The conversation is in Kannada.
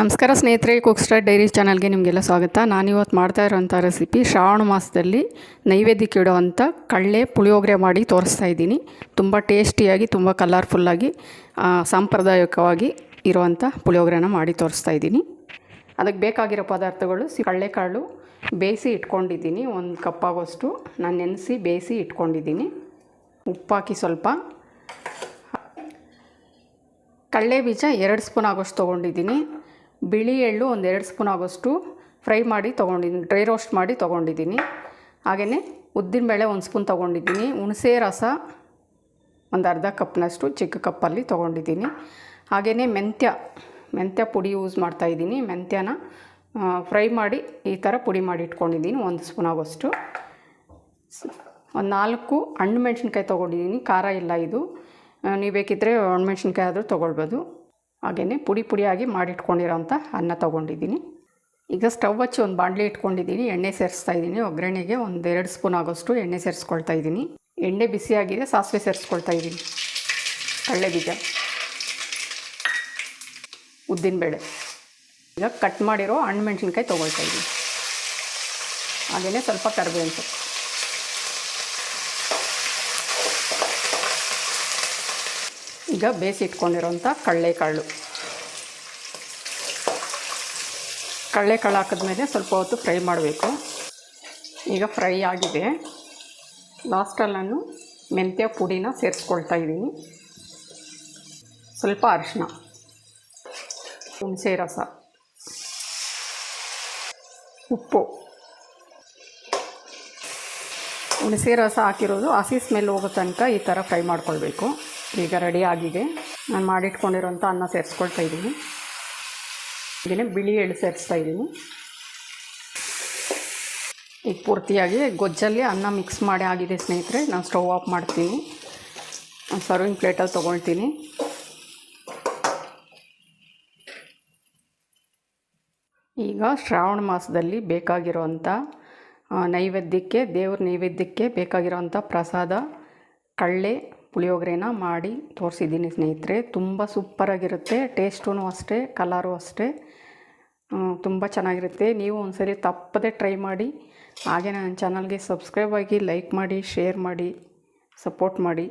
ನಮಸ್ಕಾರ ಸ್ನೇಹಿತರೆ ಕುಕ್ ಸ್ಟಾರ್ ಡೈರಿ ಚಾನಲ್ಗೆ ನಿಮಗೆಲ್ಲ ಸ್ವಾಗತ. ನಾನಿವತ್ತು ಮಾಡ್ತಾ ಇರೋವಂಥ ರೆಸಿಪಿ ಶ್ರಾವಣ ಮಾಸದಲ್ಲಿ ನೈವೇದ್ಯಕ್ಕೆ ಇಡೋವಂಥ ಕಳ್ಳೆ ಪುಳಿಯೋಗರೆ ಮಾಡಿ ತೋರಿಸ್ತಾ ಇದ್ದೀನಿ. ತುಂಬ ಟೇಸ್ಟಿಯಾಗಿ, ತುಂಬ ಕಲರ್ಫುಲ್ಲಾಗಿ ಸಾಂಪ್ರದಾಯಿಕವಾಗಿ ಇರುವಂಥ ಪುಳಿಯೋಗರೆನ ಮಾಡಿ ತೋರಿಸ್ತಾ ಇದ್ದೀನಿ. ಅದಕ್ಕೆ ಬೇಕಾಗಿರೋ ಪದಾರ್ಥಗಳು ಸಿ ಕಳ್ಳೆಕಾಳು ಬೇಯಿಸಿ ಇಟ್ಕೊಂಡಿದ್ದೀನಿ. ಒಂದು ಕಪ್ಪಾಗೋಷ್ಟು ನಾನು ನೆನೆಸಿ ಬೇಯಿಸಿ ಇಟ್ಕೊಂಡಿದ್ದೀನಿ. ಉಪ್ಪಾಕಿ ಸ್ವಲ್ಪ. ಕಡಲೆ ಬೀಜ ಎರಡು ಸ್ಪೂನ್ ಆಗೋಷ್ಟು ತೊಗೊಂಡಿದ್ದೀನಿ. ಬಿಳಿ ಎಳ್ಳು ಒಂದು ಎರಡು ಸ್ಪೂನ್ ಆಗೋಷ್ಟು ಫ್ರೈ ಮಾಡಿ ತೊಗೊಂಡಿದ್ದೀನಿ ಡ್ರೈ ರೋಸ್ಟ್ ಮಾಡಿ ತೊಗೊಂಡಿದ್ದೀನಿ. ಹಾಗೆಯೇ ಉದ್ದಿನಬೇಳೆ ಒಂದು ಸ್ಪೂನ್ ತೊಗೊಂಡಿದ್ದೀನಿ. ಹುಣಸೆ ರಸ ಒಂದು ಅರ್ಧ ಕಪ್ನಷ್ಟು ಚಿಕ್ಕ ಕಪ್ಪಲ್ಲಿ ತೊಗೊಂಡಿದ್ದೀನಿ. ಹಾಗೆಯೇ ಮೆಂತ್ಯ ಮೆಂತ್ಯ ಪುಡಿ ಯೂಸ್ ಮಾಡ್ತಾಯಿದ್ದೀನಿ ಮೆಂತ್ಯನ ಫ್ರೈ ಮಾಡಿ ಈ ಥರ ಪುಡಿ ಮಾಡಿ ಇಟ್ಕೊಂಡಿದ್ದೀನಿ ಒಂದು ಸ್ಪೂನ್ ಆಗೋಷ್ಟು. ಒಂದು ನಾಲ್ಕು ಹಣ್ಣು ಮೆಣಸಿನ್ಕಾಯಿ ತೊಗೊಂಡಿದ್ದೀನಿ. ಖಾರ ಇಲ್ಲ ಇದು. ನೀವು ಬೇಕಿದ್ದರೆ ಒಣಮೆಣ್ಸಿನ್ಕಾಯಿ ಆದರೂ ತೊಗೊಳ್ಬೋದು. ಹಾಗೆಯೇ ಪುಡಿ ಪುಡಿಯಾಗಿ ಮಾಡಿಟ್ಕೊಂಡಿರೋಂಥ ಅನ್ನ ತೊಗೊಂಡಿದ್ದೀನಿ. ಈಗ ಸ್ಟವ್ ಹಚ್ಚಿ ಒಂದು ಬಾಂಡ್ಲಿ ಇಟ್ಕೊಂಡಿದ್ದೀನಿ, ಎಣ್ಣೆ ಸೇರಿಸ್ತಾ ಇದ್ದೀನಿ. ಒಗ್ಗರಣೆಗೆ ಒಂದು ಎರಡು ಸ್ಪೂನ್ ಆಗೋಷ್ಟು ಎಣ್ಣೆ ಸೇರಿಸ್ಕೊಳ್ತಾ ಇದ್ದೀನಿ. ಎಣ್ಣೆ ಬಿಸಿಯಾಗಿದೆ, ಸಾಸಿವೆ ಸೇರಿಸ್ಕೊಳ್ತಾ ಇದ್ದೀನಿ. ಬೀಜ ಉದ್ದಿನಬೇಳೆ ಈಗ ಕಟ್ ಮಾಡಿರೋ ಹಣ್ಣು ಮೆಣಸಿನ್ಕಾಯಿ ತೊಗೊಳ್ತಾ ಇದ್ದೀನಿ. ಹಾಗೆಯೇ ಸ್ವಲ್ಪ ಕರಿಬೇವಿನ ಸೊಪ್ಪು. ಈಗ ಬೇಯಿಸಿಟ್ಕೊಂಡಿರೋಂಥ ಕಡಲೆಕಾಳು. ಕಡಲೆಕಾಳು ಹಾಕಿದ್ಮೇಲೆ ಸ್ವಲ್ಪ ಹೊತ್ತು ಫ್ರೈ ಮಾಡಬೇಕು. ಈಗ ಫ್ರೈ ಆಗಿದೆ. ಲಾಸ್ಟಲ್ಲಿ ನಾನು ಮೆಂತ್ಯ ಪುಡಿನ ಸೇರಿಸ್ಕೊಳ್ತಾ ಇದ್ದೀನಿ. ಸ್ವಲ್ಪ ಅರಿಶಿನ ಹುಣಸೆ ರಸ, ಉಪ್ಪು. ಹುಣಸೆ ರಸ ಹಾಕಿರೋದು ಹಸಿ ಸ್ಮೆಲ್ ಹೋಗೋ ತನಕ ಈ ಥರ ಫ್ರೈ ಮಾಡ್ಕೊಳ್ಬೇಕು. ಈಗ ರೆಡಿ ಆಗಿದೆ. ನಾನು ಮಾಡಿಟ್ಕೊಂಡಿರೋಂಥ ಅನ್ನ ಸೇರಿಸ್ಕೊಳ್ತಾ ಇದ್ದೀನಿ. ಇದನ್ನೇ ಬಿಳಿ ಎಳ್ಳು ಸೇರಿಸ್ತಾ ಇದ್ದೀನಿ. ಈಗ ಪೂರ್ತಿಯಾಗಿ ಗೊಜ್ಜಲ್ಲಿ ಅನ್ನ ಮಿಕ್ಸ್ ಮಾಡಿ ಆಗಿದೆ ಸ್ನೇಹಿತರೆ, ನಾನು ಸ್ಟವ್ ಆಫ್ ಮಾಡ್ತೀನಿ. ಸರ್ವಿಂಗ್ ಪ್ಲೇಟಲ್ಲಿ ತೊಗೊಳ್ತೀನಿ. ಈಗ ಶ್ರಾವಣ ಮಾಸದಲ್ಲಿ ಬೇಕಾಗಿರೋವಂಥ ನೈವೇದ್ಯಕ್ಕೆ, ದೇವ್ರ ನೈವೇದ್ಯಕ್ಕೆ ಬೇಕಾಗಿರೋವಂಥ ಪ್ರಸಾದ, ಕಳ್ಳೆ, ಪುಳಿಯೋಗರೆನ ಮಾಡಿ ತೋರಿಸಿದ್ದೀನಿ ಸ್ನೇಹಿತರೆ. ತುಂಬ ಸೂಪರಾಗಿರುತ್ತೆ ಟೇಸ್ಟೂ ಅಷ್ಟೇ, ಕಲರು ಅಷ್ಟೇ. ತುಂಬ ಚೆನ್ನಾಗಿರುತ್ತೆ. ನೀವು ಒಂದ್ಸರಿ ತಪ್ಪದೇ ಟ್ರೈ ಮಾಡಿ. ಹಾಗೆ ನನ್ನ ಚಾನಲ್ಗೆ ಸಬ್ಸ್ಕ್ರೈಬ್ ಆಗಿ ಲೈಕ್ ಮಾಡಿ, ಶೇರ್ ಮಾಡಿ, ಸಪೋರ್ಟ್ ಮಾಡಿ.